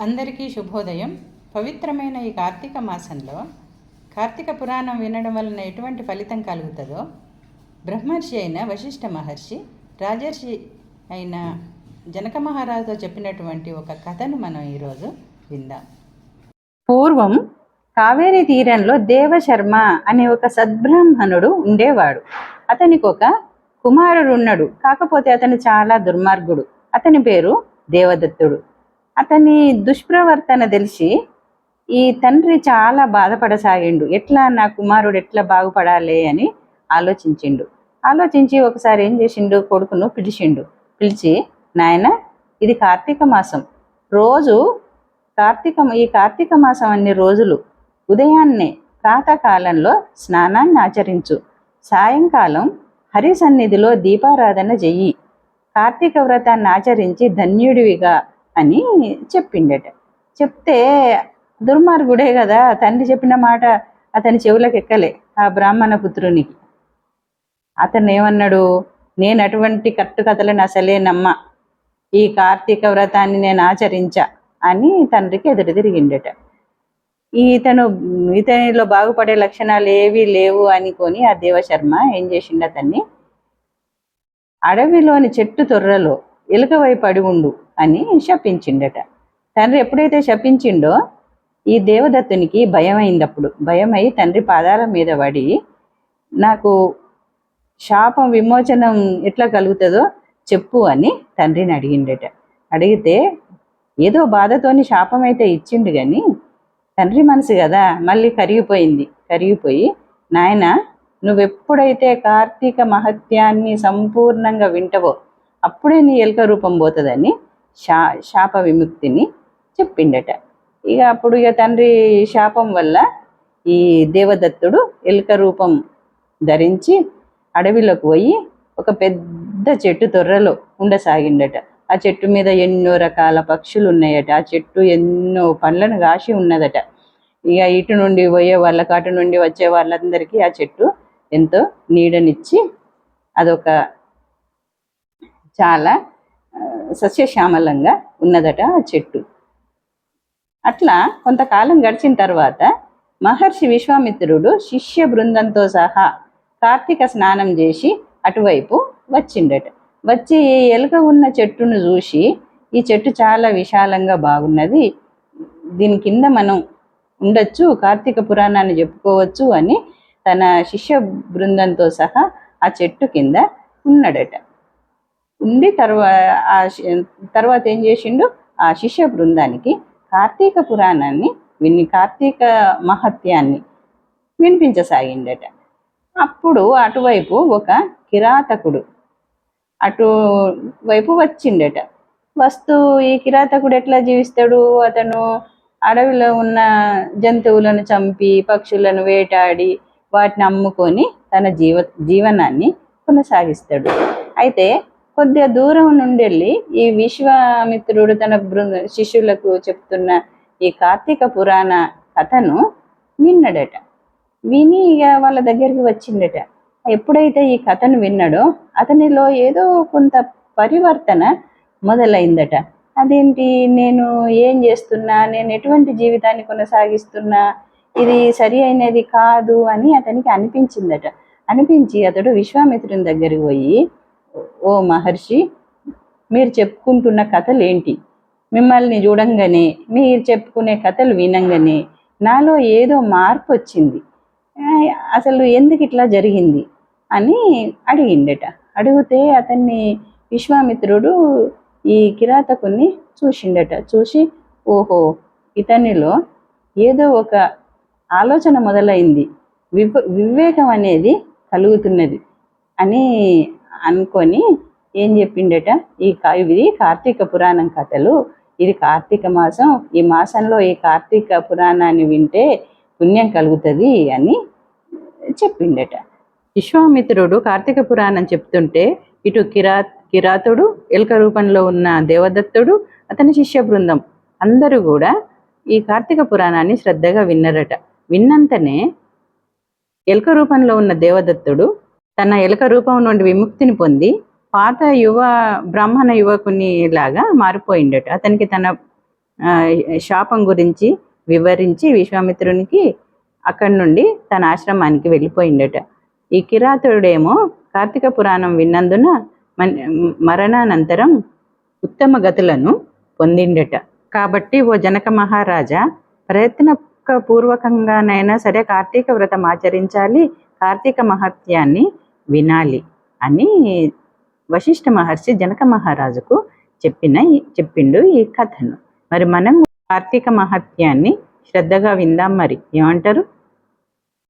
అందరికీ శుభోదయం. పవిత్రమైన ఈ కార్తీక మాసంలో కార్తీక పురాణం వినడం వలన ఎటువంటి ఫలితం కలుగుతుందో బ్రహ్మర్షి అయిన వశిష్ఠ మహర్షి రాజర్షి అయిన జనక మహారాజుతో చెప్పినటువంటి ఒక కథను మనం ఈరోజు విందాం. పూర్వం కావేరీ తీరంలో దేవశర్మ అనే ఒక సద్బ్రాహ్మణుడు ఉండేవాడు. అతనికి ఒక కుమారుడు ఉన్నాడు కాకపోతే అతను చాలా దుర్మార్గుడు. అతని పేరు దేవదత్తుడు. అతని దుష్ప్రవర్తన తెలిసి ఈ తండ్రి చాలా బాధపడసాగిండు. ఎట్లా నా కుమారుడు ఎట్లా బాగుపడాలి అని ఆలోచించిండు. ఆలోచించి ఒకసారి ఏం చేసిండు? కొడుకును పిలిచిండు. పిలిచి నాయన ఇది కార్తీక మాసం. రోజు కార్తీక ఈ కార్తీక మాసం అన్ని రోజులు ఉదయాన్నే ప్రాతకాలంలో స్నానాన్ని ఆచరించు. సాయంకాలం హరి సన్నిధిలో దీపారాధన చెయ్యి కార్తీక వ్రతాన్ని ఆచరించి ధన్యుడివిగా అని చెప్పిండట. చెప్తే దుర్మార్గుడే కదా తండ్రి చెప్పిన మాట అతని చెవులకు ఎక్కలే ఆ బ్రాహ్మణ పుత్రునికి. అతను ఏమన్నాడు నేను అటువంటి కట్టుకథలను అసలే నమ్మ ఈ కార్తీక వ్రతాన్ని నేను ఆచరించా అని తండ్రికి ఎదురు తిరిగిండట. ఇతను ఇతనిలో బాగుపడే లక్షణాలు ఏవీ లేవు అనుకొని ఆ దేవశర్మ ఏం చేసిండు అతన్ని? అడవిలోని చెట్టు తొర్రలో ఎలుక వైపు అడి ఉండు. అని శపించిండట. తండ్రి ఎప్పుడైతే శపించిండో ఈ దేవదత్తునికి భయం అయిందప్పుడు భయమై తండ్రి పాదాల మీద పడి నాకు శాపం విమోచనం ఎట్లా కలుగుతుందో చెప్పు అని తండ్రిని అడిగిండట. అడిగితే ఏదో బాధతోని శాపం అయితే ఇచ్చిండు కానీ తండ్రి మనసు కదా మళ్ళీ కరిగిపోయింది. కరిగిపోయి నాయన నువ్వెప్పుడైతే కార్తీక మహత్యాన్ని సంపూర్ణంగా వింటవో అప్పుడే నీ ఎలుక రూపం పోతుందని శా శాప విముక్తిని చెప్పిండట. ఇక అప్పుడు ఇక తండ్రి శాపం వల్ల ఈ దేవదత్తుడు ఎలుక రూపం ధరించి అడవిలోకి పోయి ఒక పెద్ద చెట్టు తొర్రలో ఉండసాగిండట. ఆ చెట్టు మీద ఎన్నో రకాల పక్షులు ఉన్నాయట. ఆ చెట్టు ఎన్నో పండ్లను కాసి ఉన్నదట. ఇక ఇటు నుండి పోయే వాళ్ళకి అటు నుండి వచ్చే వాళ్ళందరికీ ఆ చెట్టు ఎంతో నీడనిచ్చి అదొక చాలా సస్యశ్యామలంగా ఉన్నదట ఆ చెట్టు. అట్లా కొంతకాలం గడిచిన తర్వాత మహర్షి విశ్వామిత్రుడు శిష్య బృందంతో సహా కార్తీక స్నానం చేసి అటువైపు వచ్చిండట. వచ్చి ఈ ఎలుక ఉన్న చెట్టును చూసి ఈ చెట్టు చాలా విశాలంగా బాగున్నది దీని కింద మనం ఉండొచ్చు కార్తీక పురాణాన్ని చెప్పుకోవచ్చు అని తన శిష్య బృందంతో సహా ఆ చెట్టు కింద ఉన్నాడట. ఉండి తర్వా ఆ తర్వాత ఏం చేసిండు? ఆ శిష్య బృందానికి కార్తీక పురాణాన్ని విని కార్తీక మహత్యాన్ని వినిపించసాగిండట. అప్పుడు అటువైపు ఒక కిరాతకుడు అటు వైపు వచ్చిండట. వస్తూ ఈ కిరాతకుడు ఎట్లా జీవిస్తాడు? అతను అడవిలో ఉన్న జంతువులను చంపి పక్షులను వేటాడి వాటిని అమ్ముకొని తన జీవ జీవనాన్ని కొనసాగిస్తాడు. అయితే కొద్దిగా దూరం నుండి వెళ్ళి ఈ విశ్వామిత్రుడు తన బృంద శిష్యులకు చెప్తున్న ఈ కార్తీక పురాణ కథను విన్నాడట. విని ఇక వాళ్ళ దగ్గరికి వచ్చిండట. ఎప్పుడైతే ఈ కథను విన్నాడో అతనిలో ఏదో కొంత పరివర్తన మొదలైందట. అదేంటి? నేను ఏం చేస్తున్నా? నేను ఎటువంటి జీవితాన్ని కొనసాగిస్తున్నా? ఇది సరి అయినది కాదు అని అతనికి అనిపించిందట. అనిపించి అతడు విశ్వామిత్రుని దగ్గరికి పోయి ఓ మహర్షి మీరు చెప్పుకుంటున్న కథలు ఏంటి మిమ్మల్ని చూడంగానే మీరు చెప్పుకునే కథలు వినంగానే నాలో ఏదో మార్పు వచ్చింది అసలు ఎందుకు ఇట్లా జరిగింది అని అడిగిండట అడిగితే అతన్ని విశ్వామిత్రుడు ఈ కిరాతకుని చూసిండట. చూసి ఓహో ఇతనిలో ఏదో ఒక ఆలోచన మొదలైంది. వివ వివేకం అనేది కలుగుతున్నది అని అనుకొని ఏం చెప్పిండట? ఈ ఇది కార్తీక పురాణం కథలు. ఇది కార్తీక మాసం. ఈ మాసంలో ఈ కార్తీక పురాణాన్ని వింటే పుణ్యం కలుగుతుంది అని చెప్పిండట. విశ్వామిత్రుడు కార్తీక పురాణం చెప్తుంటే ఇటు కిరా కిరాతుడు ఎలుక రూపంలో ఉన్న దేవదత్తుడు అతని శిష్య బృందం అందరూ కూడా ఈ కార్తీక పురాణాన్ని శ్రద్ధగా విన్నరట. విన్నంతనే ఎలుక రూపంలో ఉన్న దేవదత్తుడు తన ఎలుక రూపం నుండి విముక్తిని పొంది పాత యువ బ్రాహ్మణ యువకుని లాగా మారిపోయిండట. అతనికి తన శాపం గురించి వివరించి విశ్వామిత్రునికి అక్కడి నుండి తన ఆశ్రమానికి వెళ్ళిపోయిండట. ఈ కిరాతుడేమో కార్తీక పురాణం విన్నందున మరణానంతరం ఉత్తమ గతులను పొందిండట. కాబట్టి ఓ జనక మహారాజా ప్రయత్నపూర్వకంగానైనా సరే కార్తీక వ్రతం ఆచరించాలి. కార్తీక మహత్యాన్ని వినాలి అని వశిష్ఠ మహర్షి జనక మహారాజుకు చెప్పిన చెప్పిండు ఈ కథను. మరి మనం కార్తీక మహత్యాన్ని శ్రద్ధగా విందాం మరి. ఏమంటారు?